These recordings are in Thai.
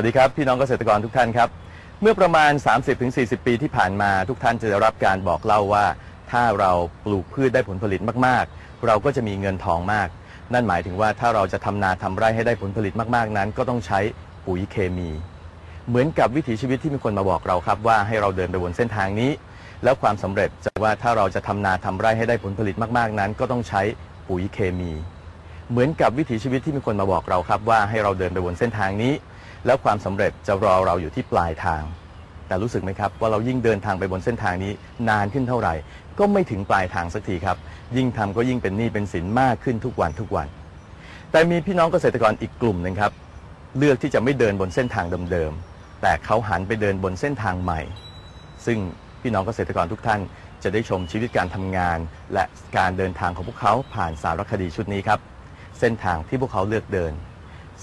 วัสดีครับพี่น้องเกษตรกรทุกท่านครับ เมื่อประมาณ 30-40 ปีที่ผ่านมาทุกท่านจะได้รับการบอกเล่าว่า ถ้าเราปลูกพืชได้ผลผลิตมากๆ เราก็จะมีเงินทองมาก นั่นหมายถึงว่าถ้าเราจะทำนาทำไร่ให้ได้ผลผลิตมากๆนั้น ก็ต้องใช้ปุ๋ยเคมี เหมือนกับวิถีชีวิตที่มีคนมาบอกเราครับว่าให้เราเดินไปบนเส้นทางนี้ แล้วความสำเร็จจะว่าถ้าเราจะทำนาทำไร่ให้ได้ผลผลิตมากๆนั้น ก็ต้องใช้ปุ๋ยเคมี เหมือนกับวิถีชีวิตที่มีคนมาบอกเราครับว่าให้เราเดินไปบนเส้นทางนี้ แล้วความสำเร็จจะรอเราอยู่ที่ปลายทาง แต่รู้สึกไหมครับ ว่าเรายิ่งเดินทางไปบนเส้นทางนี้นานขึ้นเท่าไหร่ ก็ไม่ถึงปลายทางสักทีครับ ยิ่งทำก็ยิ่งเป็นหนี้เป็นสินมากขึ้นทุกวันทุกวัน แต่มีพี่น้องเกษตรกรอีกกลุ่มหนึ่งครับ เลือกที่จะไม่เดินบนเส้นทางเดิมๆแต่เขาหันไปเดินบนเส้นทางใหม่ ซึ่งพี่น้องเกษตรกรทุกท่านจะได้ชมชีวิตการทำงาน และการเดินทางของพวกเขาผ่านสารคดีชุดนี้ครับ เส้นทางที่พวกเขาเลือกเดิน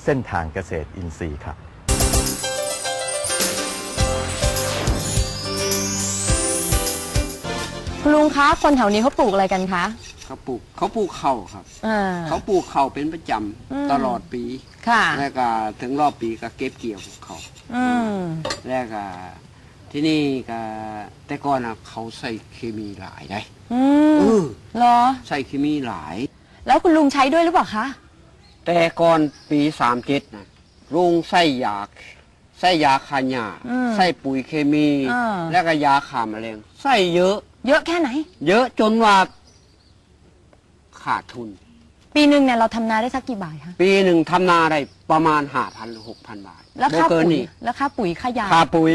เส้นทางเกษตรอินทรีย์ครับ คุณลุงคะคนแถวนี้เขาปลูกอะไรกันคะเขาปลูกเขาปลูกเข่าวครับอ่า เขาปลูกเข่าวเป็นประจอืมำตลอดปี ค่ะ แล้วก็ถึงรอบปีก็เก็บเกี่ยวของเขาอืม แล้วก็ที่นี่ก็แต่ก่อนนะเขาใส่เคมีหลายได้อืมเออเหรอ ใส่เคมีหลาย แล้วคุณลุงใช้ด้วยหรือเปล่าคะ แต่ก่อนปีสามเจ็ดนะลุงใส่ยา ใส่ยาคาหญ้าอืมใส่ปุ๋ยเคมี อ่า แล้วก็ยาฆ่าแมลงใส่เยอะ เยอะแค่ไหน เยอะจนว่าขาดทุน ปีหนึ่งเนี่ยเราทำนาได้สักกี่บาทคะปีหนึ่งทำนาได้ประมาณห้าพันหรือหกพันบาทแล้วค่าบ่เกินปุ๋ยนี่แล้วค่าปุ๋ยค่ายาค่าปุ๋ย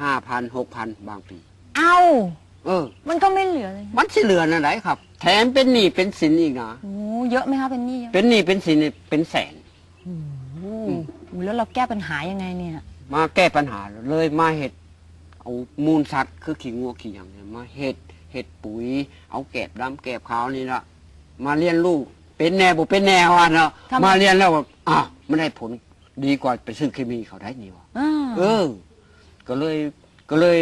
ห้าพันหกพันบางปี เอ้า เออ มันก็ไม่เหลือเลยมันสิเหลือนะไหนครับ แถมเป็นหนี้เป็นสินอีกนะ โอ้เยอะไหมคะเป็นหนี้เยอะเป็นหนี้เป็นสินนี่เป็นแสน โอ้โห แล้วเราแก้ปัญหายังไงเนี่ย มาแก้ปัญหาเลยมาเห็ดเอามูลสัตว์คือขี้งัวขี้หยังเนี่ยมาเห็ดเห็ดปุ๋ย เอาแกบดำแกบขาวนี่ละมาเรียนรู้เป็นแน่บ่เป็นแน่ว่าเนาะทำไม มาเรียนแล้วแบบอะมันได้ผลดีกว่าไปซื้อเคมีเขาได้นี่วะ อ่าเออ ก็เลยก็เลย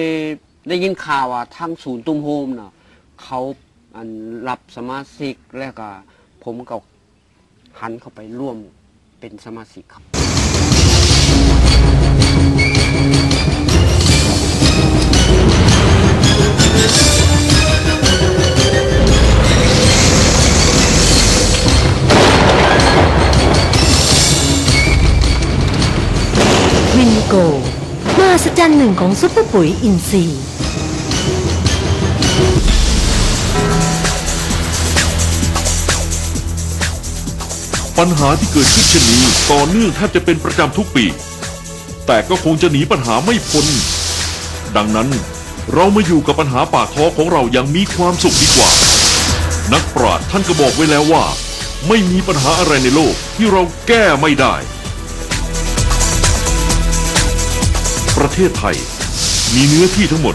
ได้ยินข่าวว่าทางศูนย์ตุ้มโฮมเนาะเขาอันรับสมาชิกแล้วก็ผมก็หันเข้าไปร่วมเป็นสมาชิกครับ โกมหัศจรรย์หนึ่งของซุปเปอร์ปุ๋ยอินทรีย์ปัญหาที่เกิดขึ้นเช่นนี้ต่อเนื่องแทบจะเป็นประจำทุกปี แต่ก็คงจะหนีปัญหาไม่พ้น ดังนั้นเรามาอยู่กับปัญหาปากท้องของเราอย่างมีความสุขดีกว่า นักปราชญ์ท่านก็บอกไว้แล้วว่า ไม่มีปัญหาอะไรในโลกที่เราแก้ไม่ได้ ประเทศไทย มีเนื้อที่ทั้งหมด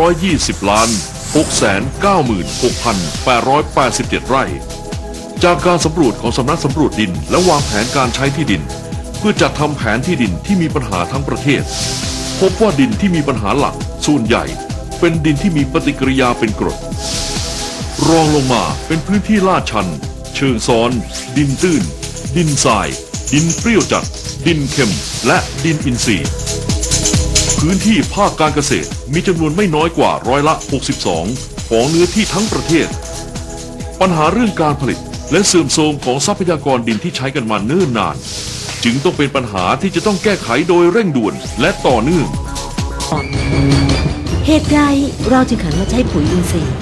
320 ล้าน 696,887 ไร่ จากการสำรวจของสำนักสำรวจดิน และวางแผนการใช้ที่ดิน เพื่อจัดทำแผนที่ดินที่มีปัญหาทั้งประเทศ พบว่าดินที่มีปัญหาหลักส่วนใหญ่ เป็นดินที่มีปฏิกิริยาเป็นกรด รองลงมาเป็นพื้นที่ลาดชัน เชิงซ้อน ดินตื้น ดินทราย ดินเปรี้ยวจัด ดินเค็ม และดินอินทรีย์ พื้นที่ภาคการเกษตรมีจำนวนไม่น้อยกว่าร้อยละ 62 ของเนื้อที่ทั้งประเทศ ปัญหาเรื่องการผลิตและเสื่อมโทรมของทรัพยากรดินที่ใช้กันมาเนิ่นนาน จึงต้องเป็นปัญหาที่จะต้องแก้ไขโดยเร่งด่วนและต่อเนื่อง เหตุใดเราจึงหันมาใช้ปุ๋ยอินทรีย์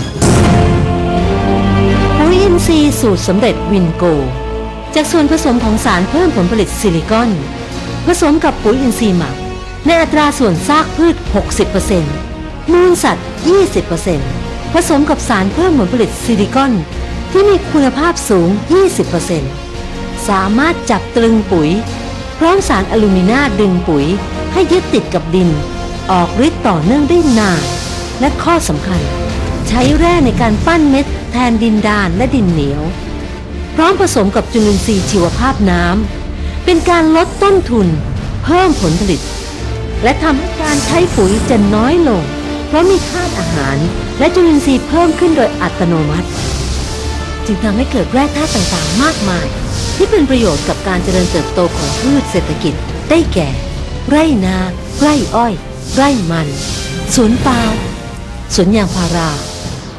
ปุ๋ยอินทรีย์สูตรสำเร็จวินโก จากส่วนผสมของสารเพิ่มผลผลิตซิลิคอน ผสมกับปุ๋ยอินทรีย์หมัก ในอัตราส่วนซากพืช 60%มูลสัตว์ 20%ผสมกับสารเพิ่มผลผลิตซิลิคอน ที่มีคุณภาพสูง 20%สามารถจับตรึงปุ๋ย พร้อมสารอลูมินาดึงปุ๋ย ให้ยึดติดกับดิน ออกฤทธิ์ต่อเนื่องได้นาน และข้อสำคัญ ใช้แร่ในการปั้นเม็ด แทนดินดานและดินเหนียว พร้อมผสมกับจุลินทรีย์ชีวภาพน้ำเป็นการลดต้นทุน เพิ่มผลผลิต และทำให้การใช้ปุ๋ยจะน้อยลง เพราะมีธาตุอาหาร และจุลินทรีย์เพิ่มขึ้นโดยอัตโนมัติ จึงทำให้เกิดแร่ธาตุต่างๆ มากมาย ที่เป็นประโยชน์กับการเจริญเติบโตของพืชเศรษฐกิจ ได้แก่ ไร่นา ไร่อ้อย ไร่มัน สวนปาล์มสวนยางพารา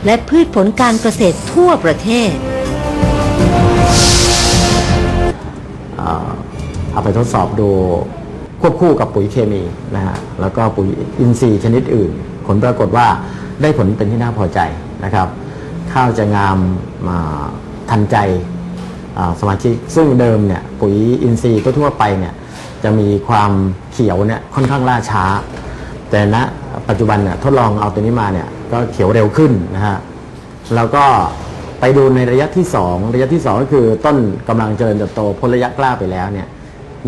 และพืชผลการเกษตรทั่วประเทศ เอ่อเอาไปทดสอบดู ควบคู่กับปุ๋ยเคมีนะฮะแล้วก็ปุ๋ยอินทรีย์ชนิดอื่น ผลปรากฏว่าได้ผลเป็นที่น่าพอใจนะครับ ข้าวจะงามมาทันใจสมาชิกซึ่งเดิมเนี่ยปุ๋ยอินทรีย์ทั่วไปเนี่ยจะมีความเขียวเนี่ยค่อนข้างล่าช้า แต่ณปัจจุบันเนี่ยทดลองเอาตัวนี้มาเนี่ยก็เขียวเร็วขึ้นนะฮะแล้วก็ไปดูในระยะที่ 2 ระยะที่ 2 ก็คือต้นกำลังเจริญเติบโตพ้นระยะกล้าไปแล้วเนี่ย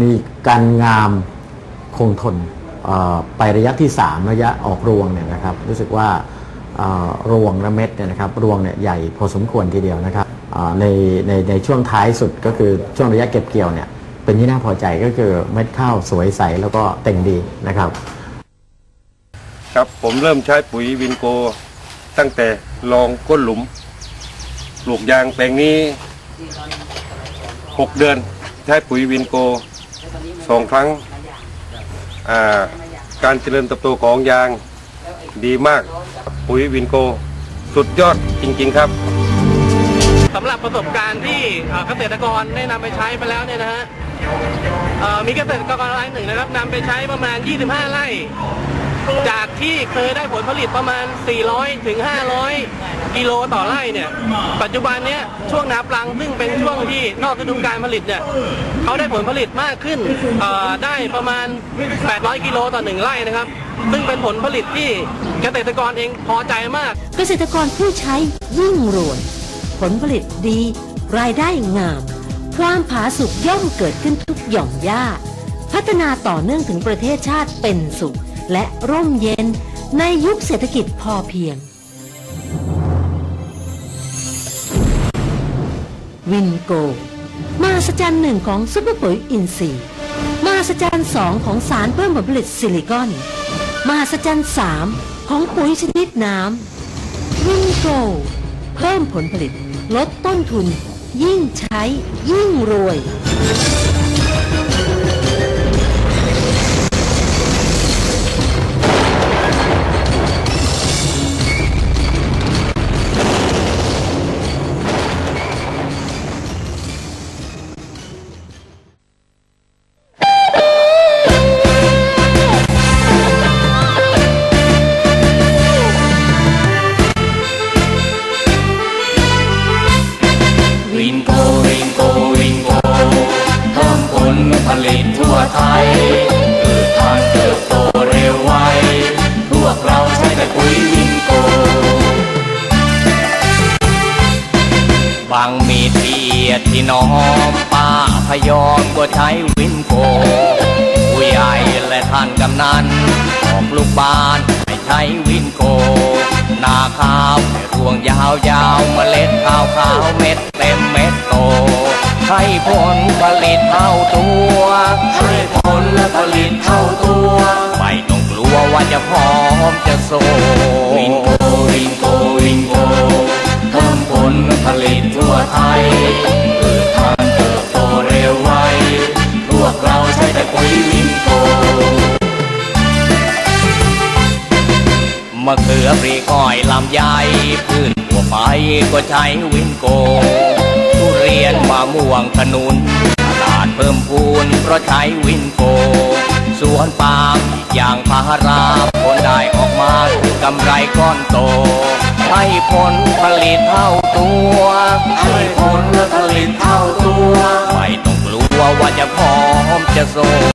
มีการงาม คงทนไประยะที่ 3 ระยะออกรวงเนี่ยนะครับรู้สึกว่ารวงและเม็ดเนี่ยนะครับรวงเนี่ยใหญ่พอสมควรทีเดียวนะครับในในในช่วงท้ายสุดก็คือช่วงระยะเก็บเกี่ยวเนี่ยเป็นที่น่าพอใจก็คือเม็ดข้าวสวยใสแล้วก็เต่งดีนะครับ ครับผมเริ่มใช้ปุ๋ยวินโก ตั้งแต่ลองก้นหลุมปลูกยางแปลงนี้หกเดือน ใช้ปุ๋ยวินโกสองครั้ง การเจริญเติบโตของยางดีมากปุ๋ยวินโก สุดยอดจริง ๆ ครับสำหรับประสบการณ์ที่เกษตรกรได้นำไปใช้ไปแล้วเนี่ยนะฮะมีเกษตรกรรายหนึ่งนะครับนำไปใช้ประมาณ 25 ไร่ จากที่เคยได้ผลผลิตประมาณ 400 ถึง 500 กิโลต่อไร่เนี่ย ปัจจุบันเนี้ยช่วงนาปลังซึ่งเป็นช่วงที่นอกฤดูการผลิตเนี่ยเขาได้ผลผลิตมากขึ้นได้ประมาณ 800 กิโลต่อหนึ่งไร่นะครับ ซึ่งเป็นผลผลิตที่เกษตรกรเองพอใจมาก เกษตรกรผู้ใช้ยิ่งรวย ผลผลิตดี รายได้งาม ความผาสุกย่อมเกิดขึ้นทุกหย่อมหญ้า พัฒนาต่อเนื่องถึงประเทศชาติเป็นสุข และร่มเย็นในยุคเศรษฐกิจพอเพียง วินโก มาสจันหนึ่งของซุปเปอร์ปุ๋ยอินทรีย์ มาสจันสองของสารเพิ่มผลผลิตซิลิคอน มาสจันสามของปุ๋ยชนิดน้ำวินโก เพิ่มผลผลิต ลดต้นทุน ยิ่งใช้ ยิ่งรวย บางมีเทียดที่น้องป้าพยอมก็ใช้วินโกผู้ใหญ่และท่านกำนันออกลูกบ้านให้ใช้วินโก นาข้าวรวงยาวยาวเมล็ดข้าวขาวเม็ดเต็มเม็ดโต ให้ผลผลิตเท่าตัวให้ผลผลิตเท่าตัวไม่ต้องกลัวว่าจะพร้อมจะโซวินโกวินโกวินโก ผลผลิตทั่วไทยเกิดทานเติบโตเร็วไวพวกเราใช้แต่ปุ๋ยวินโกมะเขือปรีก้อยลำไยพืชทั่วไปก็ใช้วินโก ทุเรียนมะม่วงขนุนตลาดเพิ่มพูนเพราะใช้วินโก สวนปาล์มอย่างพาราผลได้ออกมาคือกำไรก้อนโต ให้ผลผลิตเท่าตัวให้ผลผลิตเท่าตัว ไม่ต้องกลัวว่าจะพร้อมจะโซ